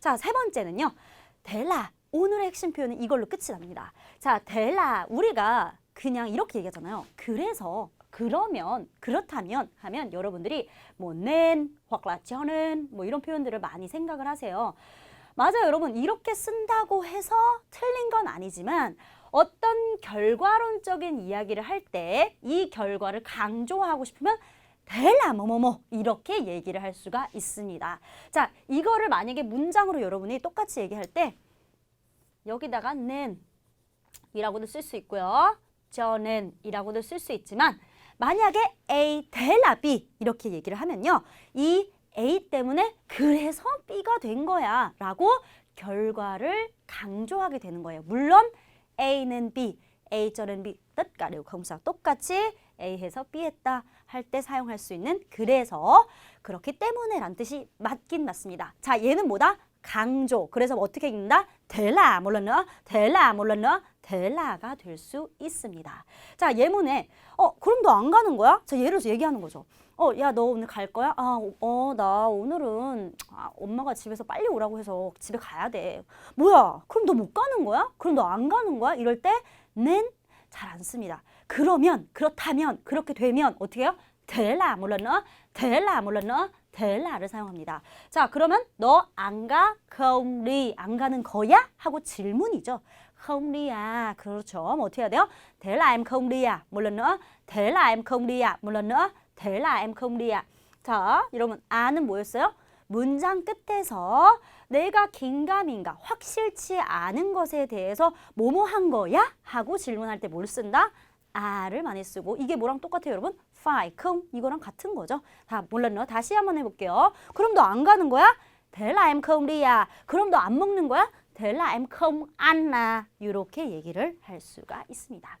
자, 세 번째는요. 델라. 오늘의 핵심 표현은 이걸로 끝이 납니다. 자, 델라. 우리가 그냥 이렇게 얘기하잖아요. 그래서 그러면 그렇다면 하면 여러분들이 뭐는 hoặc 저는 뭐 이런 표현들을 많이 생각을 하세요. 맞아요, 여러분. 이렇게 쓴다고 해서 틀린 건 아니지만 어떤 결과론적인 이야기를 할 때 이 결과를 강조하고 싶으면 델라 뭐뭐뭐 이렇게 얘기를 할 수가 있습니다. 자, 이거를 만약에 문장으로 여러분이 똑같이 얘기할 때 여기다가 는 이라고도 쓸 수 있고요. 저는 이라고도 쓸 수 있지만 만약에 A 델라 B 이렇게 얘기를 하면요. 이 A 때문에 그래서 B가 된 거야 라고 결과를 강조하게 되는 거예요. 물론 A는 B, A 저는 B tất cả đều 똑같이 A 해서 B 했다 할 때 사용할 수 있는 그래서 그렇기 때문에 란 뜻이 맞긴 맞습니다. 자 얘는 뭐다? 강조. 그래서 어떻게 읽는다? 델라 nữa, 델라 nữa, 델라가 될 수 있습니다. 자 예문에 어 그럼 너 안 가는 거야? 자 예를 들어서 얘기하는 거죠. 어 야 너 오늘 갈 거야? 아 어 나 오늘은 아, 엄마가 집에서 빨리 오라고 해서 집에 가야 돼. 뭐야? 그럼 너 못 가는 거야? 그럼 너 안 가는 거야? 이럴 때는 잘 안 씁니다. 그러면 그렇다면 그렇게 되면 어떻게 해요? 델라 몰라 nữa, 델라 몰라 nữa, 델라를 사용합니다. 자 그러면 너 안 가? đi 안 가는 거야? 하고 질문이죠. à 그렇죠. 뭐 어떻게 해야 돼요? đi à một lần nữa không đi à một lần nữa thế là em không đi à 자 여러분 아는 뭐였어요? 문장 끝에서 내가 긴가민가 확실치 않은 것에 대해서 뭐뭐 한 거야? 하고 질문할 때 뭘 쓴다? 아를 많이 쓰고 이게 뭐랑 똑같아요 여러분? phải không 이거랑 같은 거죠. 다 몰랐나? 다시 한번 해볼게요. 그럼 너 안 가는 거야? không đi à? 그럼 너 안 먹는 거야? em không ăn à? 이렇게 얘기를 할 수가 있습니다.